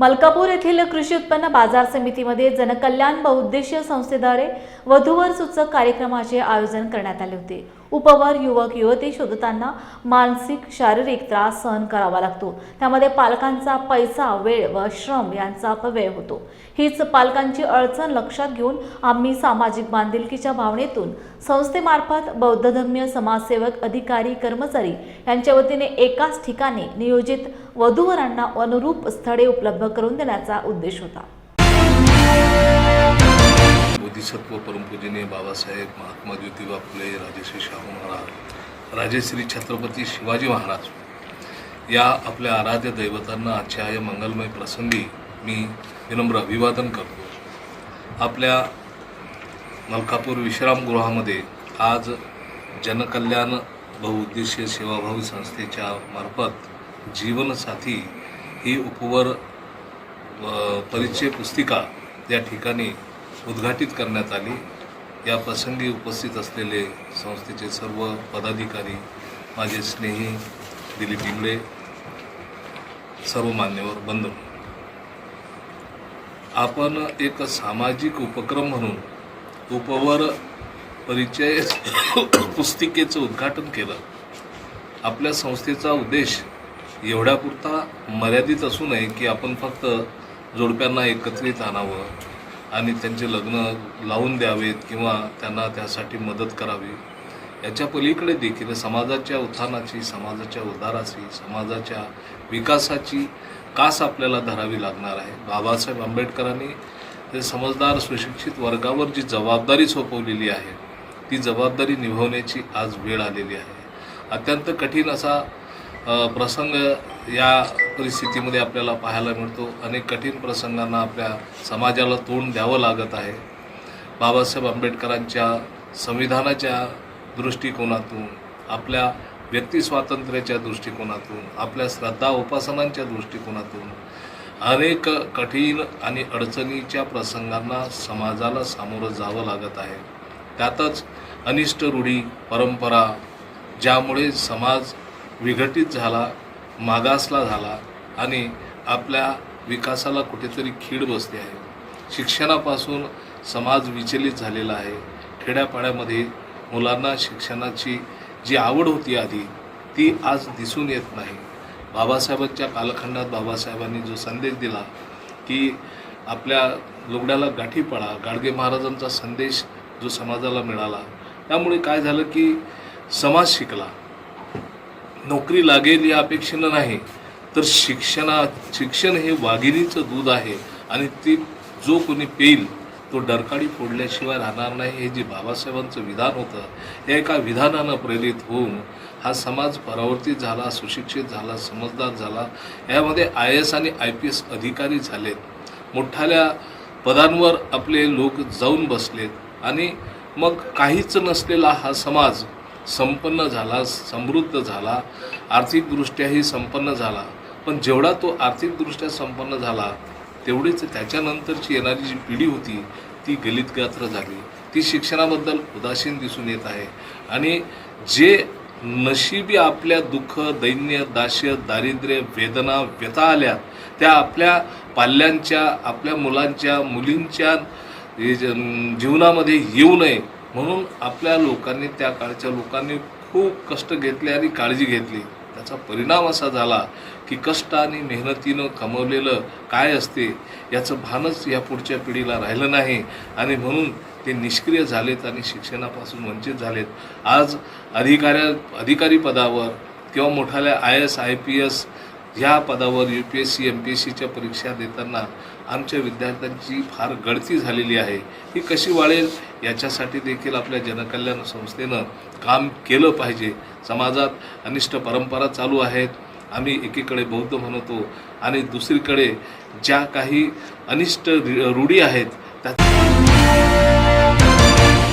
मलकापूर येथील कृषी उत्पन्न बाजार समितीमध्ये जनकल्याण बहुउद्देशीय संस्थेद्वारे वधूवर सूचक कार्यक्रमाचे आयोजन करण्यात आले होते. उपवर युवक युवती शोधताना मानसिक शारीरिक त्रास सहन करावा लागतो. त्यामध्ये पालकांचा पैसा वेळ व श्रम यांचा अपव्यय होतो. हीच पालकांची अडचण लक्षात घेऊन आम्ही सामाजिक बांधिलकीच्या भावनेतून संस्थेमार्फत बौद्धधम्य समाजसेवक अधिकारी कर्मचारी यांच्या वतीने एकाच ठिकाणी नियोजित वधूवरांना अनुरूप स्थळे उपलब्ध करून देण्याचा उद्देश होता. बोधिसत्व परमपूजनीय बाबासाहेब महात्मा ज्योतिबा फुले राजश्री शाहू महाराज राजेश्री छत्रपती शिवाजी महाराज. या आपल्या आराध्य दैवतांना आजच्या या मंगलमय प्रसंगी मी विनम्र अभिवादन करतो. आपल्या मलकापूर विश्रामगृहामध्ये आज जनकल्याण बहुउद्देशीय सेवाभावी संस्थेच्या मार्फत जीवनसाथी ही उपवर परिचय पुस्तिका या ठिकाणी उद्घाटित करण्यात आली. या प्रसंगी उपस्थित असलेले संस्थेचे सर्व पदाधिकारी माझे स्नेही दिलीप इंगळे सर्व मान्यवर बंधू. आपण एक सामाजिक उपक्रम म्हणून उपवर परिचय पुस्तिकेचं उद्घाटन केलं. आपल्या संस्थेचा उद्देश एवढ्यापुरता मर्यादित असू नये की आपण फक्त जोडप्यांना एकत्रित आणावं. आणि त्यांचे लग्न लावून द्यावेत किंवा त्यांना त्यासाठी मदत करावी याच्या पलीकडे देखील समाजाच्या उत्थानाची समाजाच्या उद्धाराची समाजाच्या विकासाची कास आपल्याला धरावी लागणार आहे. बाबासाहेब आंबेडकरांनी ते समजदार सुशिक्षित वर्गावर जी जबाबदारी सोपवलेली आहे ती जबाबदारी निभावण्याची आज वेळ आलेली आहे. अत्यंत कठीण असा प्रसंग या परिस्थितीमध्ये आपल्याला पाहायला मिळतो. अनेक कठीण प्रसंगांना आपल्या समाजाला तोंड द्यावं लागत आहे. बाबासाहेब आंबेडकरांच्या संविधानाच्या दृष्टिकोनातून आपल्या व्यक्तिस्वातंत्र्याच्या दृष्टिकोनातून आपल्या श्रद्धा उपासनांच्या दृष्टिकोनातून अनेक कठीण आणि अडचणीच्या प्रसंगांना समाजाला सामोरं जावं लागत आहे. त्यातच अनिष्ट रूढी परंपरा ज्यामुळे समाज विघटित झाला मागासला झाला आणि आपल्या विकासाला कुठेतरी खीड बसते आहे. शिक्षणापासून समाज विचलित झालेला आहे. खेड्यापाड्यामध्ये मुलांना शिक्षणाची जी आवड होती आधी ती आज दिसून येत नाही. बाबासाहेबांच्या कालखंडात बाबासाहेबांनी जो संदेश दिला की आपल्या लुगड्याला गाठी पडा गाडगे महाराजांचा संदेश जो समाजाला मिळाला त्यामुळे काय झालं की समाज शिकला. नोकरी लागेल या अपेक्षेनं नाही. तर शिक्षणा शिक्षण हे वाघिणीचं दूध आहे आणि ती जो कोणी पेईल तो डरकाळी फोडल्याशिवाय राहणार नाही हे जे बाबासाहेबांचं विधान होतं हे एका विधानानं प्रेरित होऊन हा समाज परावर्तित झाला सुशिक्षित झाला समजदार झाला. यामध्ये आय एस आणि आय पी एस अधिकारी झालेत. मोठ्याल्या पदांवर आपले लोक जाऊन बसलेत. आणि मग काहीच नसलेला हा समाज संपन्न झाला समृद्ध झाला आर्थिकदृष्ट्याही संपन्न झाला. पण जेवढा तो आर्थिकदृष्ट्या संपन्न झाला तेवढीच त्याच्यानंतरची येणारी जी पिढी होती ती गलितगात्र झाली. ती शिक्षणाबद्दल उदासीन दिसून येत आहे. आणि जे नशिबी आपल्या दुःख दैन्य दास्य दारिद्र्य वेदना व्यथा आल्या त्या आपल्या पाल्यांच्या आपल्या मुलांच्या मुलींच्या जीवनामध्ये येऊ नये म्हणून आपल्या लोकांनी त्या काळच्या लोकांनी खूप कष्ट घेतले आणि काळजी घेतली. त्याचा परिणाम असा झाला की कष्ट आणि मेहनतीनं कमवलेलं काय असते याचं भानच या पुढच्या पिढीला राहिलं नाही. आणि म्हणून ते निष्क्रिय झालेत आणि शिक्षणापासून वंचित झालेत. आज अधिकाऱ्या अधिकारी पदावर किंवा मोठाल्या I S I P S ह्या पदावर U P S C M P S सीच्या परीक्षा देताना आमच्या विद्यार्थ्यांची फार गळती झालेली आहे. ही कशी वाढेल याच्यासाठी देखील आपल्या जनकल्याण संस्थेनं काम केलं पाहिजे. समाजात अनिष्ट परंपरा चालू आहेत. आम्ही एकीकडे बौद्ध म्हणतो आणि दुसरीकडे ज्या काही अनिष्ट रूढी आहेत त्या